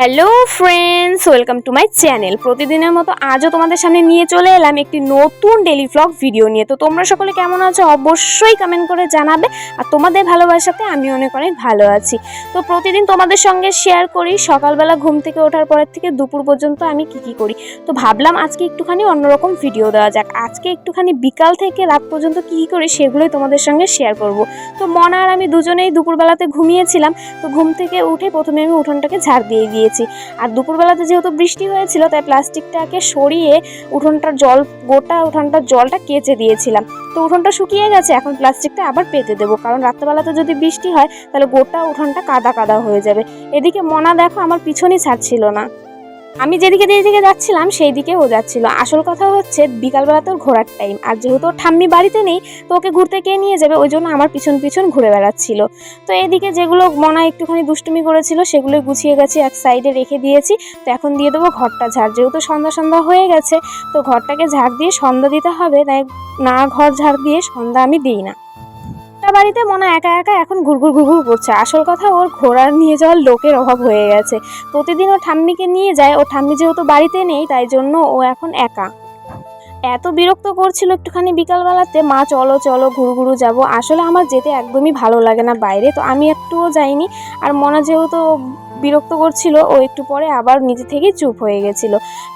Hello friends welcome to my channel প্রতিদিনের মতো আজও তোমাদের সামনে নিয়ে চলে এলাম একটি নতুন ডেলি ভ্লগ ভিডিও নিয়ে। তো তোমরা সকলে কেমন আছো? অবশ্যই কমেন্ট করে জানাবে। আর তোমাদের ভালোবাসাতে আমি অনেক অনেক ভালো আছি। তো প্রতিদিন তোমাদের সঙ্গে শেয়ার করি। সকালবেলা ঘুম থেকে ওঠার পরের থেকে দুপুর পর্যন্ত আমি কি কি করি। তো ভাবলাম আজকে একটুখানি অন্যরকম ভিডিও দেওয়া যাক। আজকে একটুখানি বিকাল থেকে রাত পর্যন্ত কি কি করি সেগুলোই তোমাদের সঙ্গে শেয়ার করব। তো মনা আর আমি দুজনেই দুপুরবেলাতে ঘুমিয়েছিলাম। তো ঘুম থেকে উঠে প্রথমে আমি উঠোনটাকে ঝাড় দিয়ে দিয়েছি। আর দুপুরবেলাতে যেহেতু বৃষ্টি হয়েছিল, তাই প্লাস্টিকটাকে সরিয়ে উঠোনটার জল, গোটা উঠোনটার জলটা কেচে দিয়েছিলাম। তো উঠোনটা শুকিয়ে গেছে, এখন প্লাস্টিকটা আবার পেতে দেবো। কারণ রাত্রেবেলাতে যদি বৃষ্টি হয়, তাহলে গোটা উঠোনটা কাদা কাদা হয়ে যাবে। এদিকে মনা, দেখো, আমার পিছনই ছাড়ছিল না। আমি যেদিকে যেদিকে যাচ্ছিলাম সেই দিকে ও যাচ্ছিল। আসল কথা হচ্ছে, বিকালবেলা তোর ঘোরার টাইম আর যেহেতু ঠাম্মি বাড়িতে নেই, তো ওকে ঘুরতে কে নিয়ে যাবে? ওই জন্য আমার পিছন পিছন ঘুরে বেড়াচ্ছিল। তো এদিকে যেগুলো মনা একটুখানি দুষ্টুমি করেছিল সেগুলো গুছিয়ে গেছে এক সাইডে রেখে দিয়েছি। তো এখন দিয়ে দেবো ঘরটা ঝাড়। যেহেতু সন্ধ্যা সন্ধ্যা হয়ে গেছে, তো ঘরটাকে ঝাড় দিয়ে সন্ধ্যা দিতে হবে, তাই না ঘর ঝাড় দিয়ে সন্ধ্যা আমি দিই না। একটা বাড়িতে মনে একা একা এখন ঘুরঘুর ঘুরঘুর করছে। আসল কথা ওর ঘোড়ার নিয়ে যাওয়ার লোকের অভাব হয়ে গেছে। প্রতিদিন ও ঠাম্মিকে নিয়ে যায়। ও ঠাম্মি যেহেতু বাড়িতে নেই, তাই জন্য ও এখন একা। এত বিরক্ত করছিল একটুখানি বিকালবেলাতে, মা, চলো চলো, ঘুরু ঘুরু যাব। আসলে আমার যেতে একদমই ভালো লাগে না বাইরে, তো আমি একটুও যাইনি। আর মনে যেহেতু বিরক্ত করছিল ও একটু পরে আবার নিজে থেকেই চুপ হয়ে গেছিল।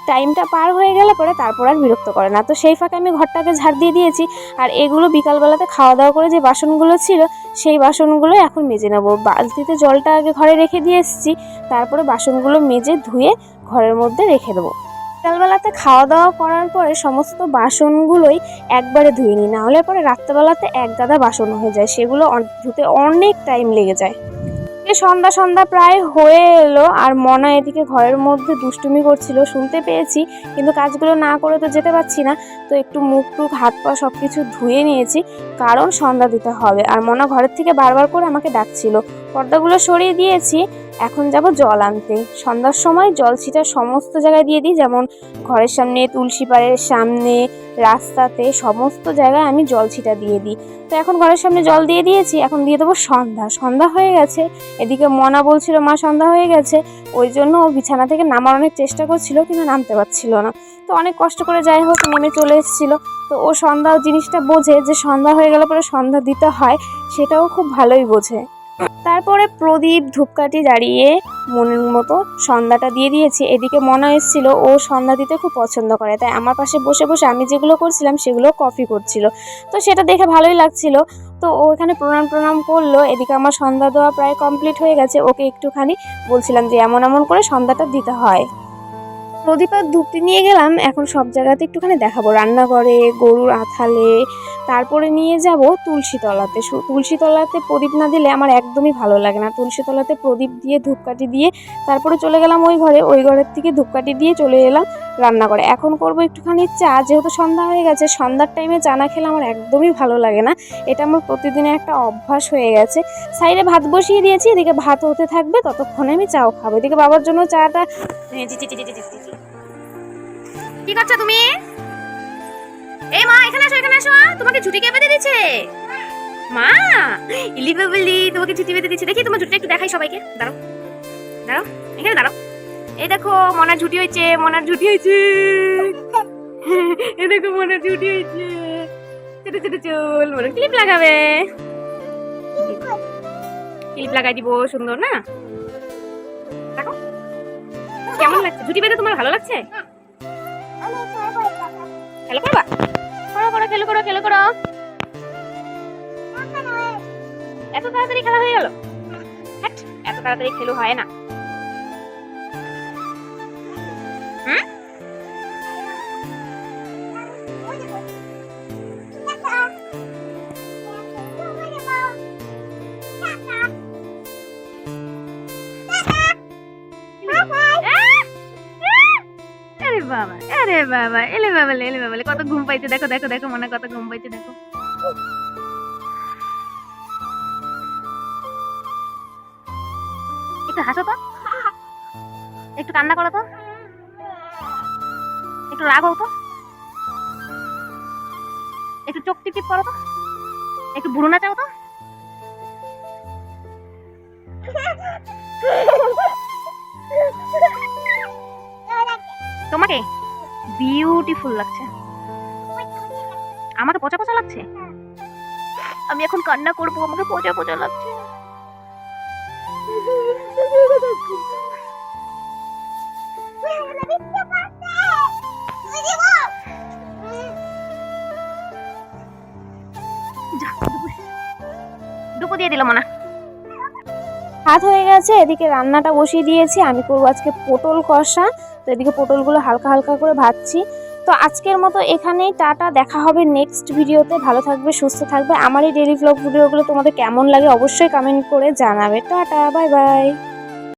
টাইমটা পার হয়ে গেলে পরে তারপর আর বিরক্ত করে না। তো সেই ফাঁকে আমি ঘরটাকে ঝাড় দিয়ে দিয়েছি আর এগুলো বিকালবেলাতে খাওয়া দাওয়া করে যে বাসনগুলো ছিল, সেই বাসনগুলো এখন মেজে নেব। বালতিতে জলটা আগে ঘরে রেখে দিয়ে এসেছি, তারপরে বাসনগুলো মেজে ধুয়ে ঘরের মধ্যে রেখে দেবো। বিকালবেলাতে খাওয়া দাওয়া করার পরে সমস্ত বাসনগুলোই একবারে ধুয়ে নিই নাহলে পরে রাত্রেবেলাতে এক গাদা বাসন হয়ে যায়। সেগুলো ধুতে অনেক টাইম লেগে যায়। এ সন্ধ্যা সন্ধ্যা প্রায় হয়ে এলো, আর মনা এদিকে ঘরের মধ্যে দুষ্টুমি করছিল, শুনতে পেয়েছি, কিন্তু কাজগুলো না করে তো যেতে পারছি না। তো একটু মুখ টুক, হাত পা সব কিছু ধুয়ে নিয়েছি, কারণ সন্ধ্যা দিতে হবে। আর মনা ঘরের থেকে বারবার করে আমাকে ডাকছিল। পর্দাগুলো সরিয়ে দিয়েছি। এখন যাব জল আনতে। সন্ধ্যার সময় জল ছিটা সমস্ত জায়গায় দিয়ে দিই। যেমন ঘরের সামনে, তুলসী পাড়ের সামনে, রাস্তাতে সমস্ত জায়গায় আমি জল ছিটা দিয়ে দিই। তো এখন ঘরের সামনে জল দিয়ে দিয়েছি। এখন দিয়ে দেবো সন্ধ্যা। সন্ধ্যা হয়ে গেছে। এদিকে মনা বলছিল, মা, সন্ধ্যা হয়ে গেছে। ওই জন্য ও বিছানা থেকে নামার অনেক চেষ্টা করছিল, কিন্তু নামতে পারছিল না। তো অনেক কষ্ট করে যাই হোক, নেমে চলে এসেছিল। তো ও সন্ধ্যা জিনিসটা বোঝে যে সন্ধ্যা হয়ে গেলে পরে সন্ধ্যা দিতে হয়, সেটাও খুব ভালোই বোঝে। তারপরে প্রদীপ ধূপকাঠি জ্বালিয়ে মনের মতো সন্ধ্যাটা দিয়ে দিয়েছি। এদিকে মনে এসেছিল, ও সন্ধ্যা দিতে খুব পছন্দ করে। তাই আমার পাশে বসে বসে আমি যেগুলো করছিলাম সেগুলো কফি করছিল। তো সেটা দেখে ভালোই লাগছিল। তো ও এখানে প্রণাম প্রণাম করল। এদিকে আমার সন্ধ্যা দেওয়া প্রায় কমপ্লিট হয়ে গেছে। ওকে একটুখানি বলছিলাম যে এমন এমন করে সন্ধ্যাটা দিতে হয়। প্রদীপ আর ধূপটি নিয়ে গেলাম। এখন সব জায়গাতে একটুখানি দেখাবো। রান্নাঘরে, গরুর আথালে তারপরে নিয়ে যাব তুলসীতলাতে। তুলসীতলাতে প্রদীপ না দিলে আমার একদমই ভালো লাগে না। তুলসীতলাতে প্রদীপ দিয়ে, ধূপকাঠি দিয়ে তারপরে চলে গেলাম ওই ঘরে। ওই ঘরের থেকে ধূপকাঠি দিয়ে চলে এলাম রান্নাঘরে। এখন করব একটুখানি চা। যেহেতু সন্ধ্যা হয়ে গেছে, সন্ধ্যার টাইমে চা না খেলে আমার একদমই ভালো লাগে না। এটা আমার প্রতিদিনের একটা অভ্যাস হয়ে গেছে। সাইডে ভাত বসিয়ে দিয়েছি, এদিকে ভাত হতে থাকবে, ততক্ষণে আমি চাও খাব। এদিকে বাবার জন্য চাটা কি করছ তুমি? আসো তোমাকে ছুটি কে বেঁধে দিচ্ছে মা, ইলি বাবলি, তোমাকে ছুটি বেঁধে দিচ্ছে দেখি তোমার ছুটিটা একটু দেখাই সবাইকে। দাঁড়াও দাঁড়াও, এখানে দাঁড়াও। এই দেখো, মনার ছুটি হয়েছে, মনার ছুটি হয়েছে। এই দেখো, মনার ছুটি হয়েছে। ছোট ছোট চুল মনে ক্লিপ লাগাবে। ক্লিপ লাগাই দিব, সুন্দর, না? দেখো। কেমন লাগছে? ছুটি বেঁধে তোমার ভালো লাগছে? খেলো করবা করো করো খেলো করো খেলো করো। এত তাড়াতাড়ি খেলা হয়ে গেল? এত তাড়াতাড়ি খেলো হয় না। বাবা, আরে বাবা, এলে বাবা এলে বাবা কত ঘুম পাইছে, দেখো দেখো দেখো, মনে কত ঘুম পাইছে, দেখো। একটু হাসো তো। একটু কান্না করো তো। একটু রাগ হও তো। একটু চোখ টিপ করো তো। একটু বুড়ো নাচাও তো। তোমাকে বিউটিফুল লাগছে। আমাকে পচা পচা লাগছে? আমি এখন কান্না করব, আমাকে পচা পচা লাগছে। ডুবো দিয়ে দিলাম না হাত হয়ে গেছে, এদিকে রান্নাটা বসিয়ে দিয়েছি। আমি করব আজকে পটল কষা। তো এদিকে পটলগুলো হালকা হালকা করে ভাজছি। তো আজকের মতো এখানেই, টাটা। দেখা হবে নেক্সট ভিডিওতে ভালো থাকবে, সুস্থ থাকবে। আমার এই ডেলি ভ্লগ ভিডিওগুলো তোমাদের কেমন লাগে অবশ্যই কমেন্ট করে জানাবে। Tata bye bye